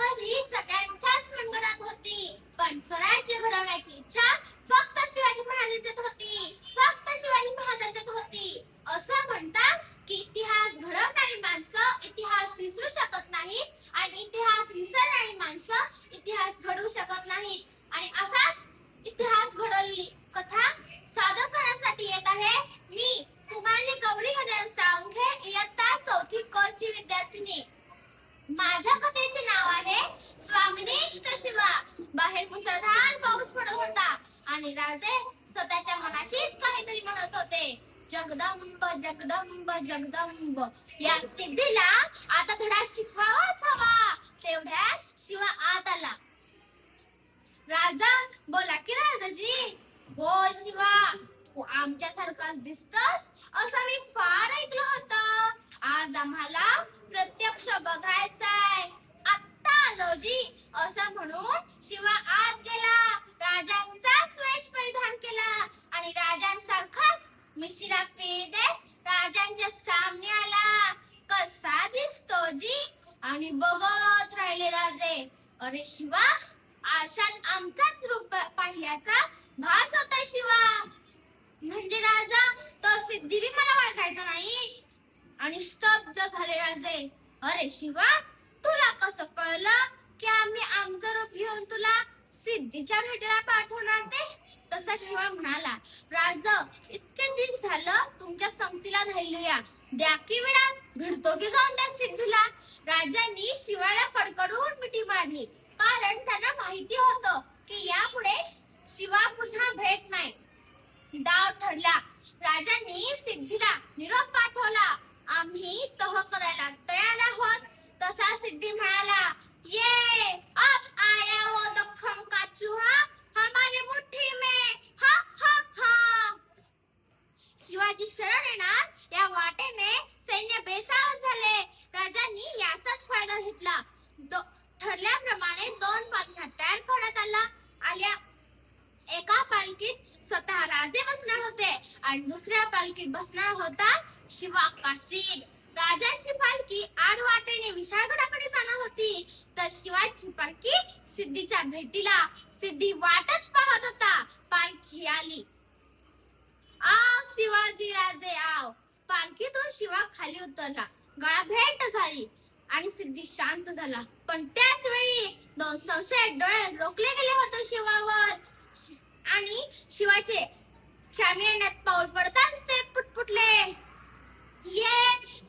कधी सगळ्यांच्याच मंडळात होती. पण स्वराज्य घडवण्याची इच्छा फक्त शिवाजी महाराजांच्यात होती. फक्त शिवाजी महाराजांच्यात होती. असं म्हणतात की इतिहास घडवणारी माणसं इतिहास विसरू शकत नाही आणि इतिहास विसरणारी माणसं इतिहास घडवू शकत नाहीत. आणि असाच इतिहास घडवली. कथा सादर करण्यासाठी येत आहे. मी कुमारी गौरी गजानन साळुंखे इयत्ता चौथी कची ची विद्यार्थिनी. माझ्या कथेचे नाव आहे स्वामिनिष्ठ शिवा. बाहेर मुसळधार पाऊस पडत होता आणि राजे स्वतःच्या मनाशीच काहीतरी म्हणत होते जगदंब जगदंब जगदंब या सिद्धीला आता धडा शिकवावाच हवा. तेवढ्यात शिवा आत आला. राजा बोला की राजाजी. बोल शिवा तू आमच्या सारखाच दिसतस असं मी फार ऐकलं होतं. राहिले राजे. अरे शिवा आरशात आमचाच रूप पाहिल्याचा भास होता शिवा. म्हणजे राजा तो सिद्धी बी मला ओळखायचा नाही. आणि स्तब्ध झाले राजे. अरे शिवा तुला कसं कळलं की आम्ही आमचं रूप घेऊन तुला सिद्धीच्या भेटीला पाठवणार ते? तसा शिवा म्हणाला राज इतके दिस झालं तुमच्या संगतीला राहिलोया. द्या की विडा भिडतो की जाऊन त्या सिद्धीला राजांनी शिवाला कडकडून मिठी मारली कारण त्यांना माहिती होतं की यापुढे शिवा पुन्हा भेट नाही डाव राजांनी सिद्धीला निरोप पाठवला. आम्ही तह करायला तयार आहोत. तसा सिद्धी म्हणाला ये आप आया वो दखम का चूहा हमारी मुट्ठी में हा हा हा शिवाजी शरण येणार या वाटेने सैन्य बेसावत झाले राजांनी याचाच फायदा घेतला दो- ठरल्याप्रमाणे दोन पालख्या तयार करण्यात आला आल्या एका पालखीत स्वतः राजे बसणार होते आणि दुसऱ्या पालखीत बसणार होता शिवा काशीद राजांची पालखी आडवाटेने विशाळगडाकडे जाणार होती. तर शिवाची पालखी सिद्धीच्या भेटीला. सिद्धी वाटच पाहत होता. पालखी आली. आव शिवाजी राजे आव. पालखीतून शिवा खाली उतरला. गळा भेट झाली आणि सिद्धी शांत झाला. पण त्याच वेळी दोन संशय डोळे रोखले गेले होते शिवावर. शिवाचे शिवाचे शामियाण्यात पाऊल पडताच ते पुटपुटले. ये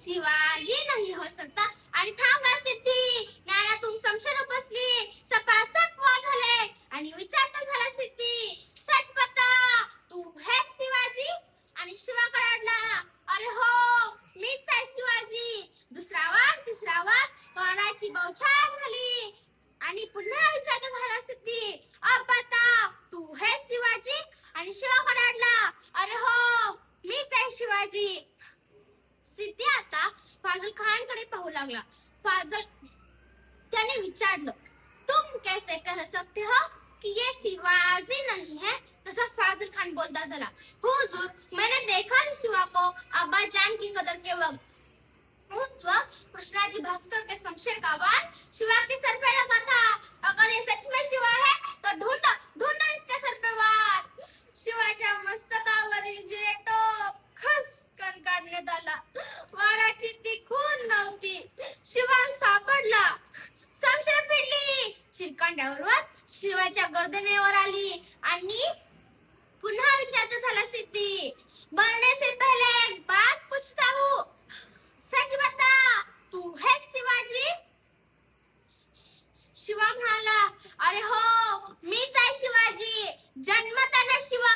शिवाजी नाही हो सकता आणि थांबा सिद्धी ज्ञानातून संशय बसली सपासप वाद झाले आणि विचारता झाला सिद्धी सच बता तू है शिवाजी आणि शिवाकडे अडला अरे हो मीच आहे शिवाजी दुसरा वार तिसरा वार कानाची बौछार झाली आणि पुन्हा विचारता झाला सिद्धी अब बता तू है शिवाजी आणि शिवाकडे अडला अरे हो मीच आहे शिवाजी सिद्धी आता फाजल खानकडे पाहू लागला. फाजल त्याने विचारलं तुम कैसे कह सकते हो कि ये शिवाजी नहीं है? तसा फाजिल खान बोलता चला हुजूर मैंने देखा है शिवा को अब्बा जान की कदर के वक्त। उस वक्त कृष्णाजी भास्कर के शमशेर का वार शिवा के सर पे लगा था। अगर ये सच में शिवा है तो ढूंढो ढूंढो इसके सर पे वार। शिवाच्या मस्तकावरील जिरे खस खसकन काढण्यात आला. वाराची ती खून नव्हती शिवा सापडला. संशय फिरली चिरकांड्यावर शिवाच्या गर्दनेवर आली. आणि पुन्हा विचारता झाला सिद्धी. मरने से पहले एक बात पूछता हूँ. सच बता तू है शिवाजी? शिवा म्हणाला अरे हो मीच आहे शिवाजी. जन्मताना शिवा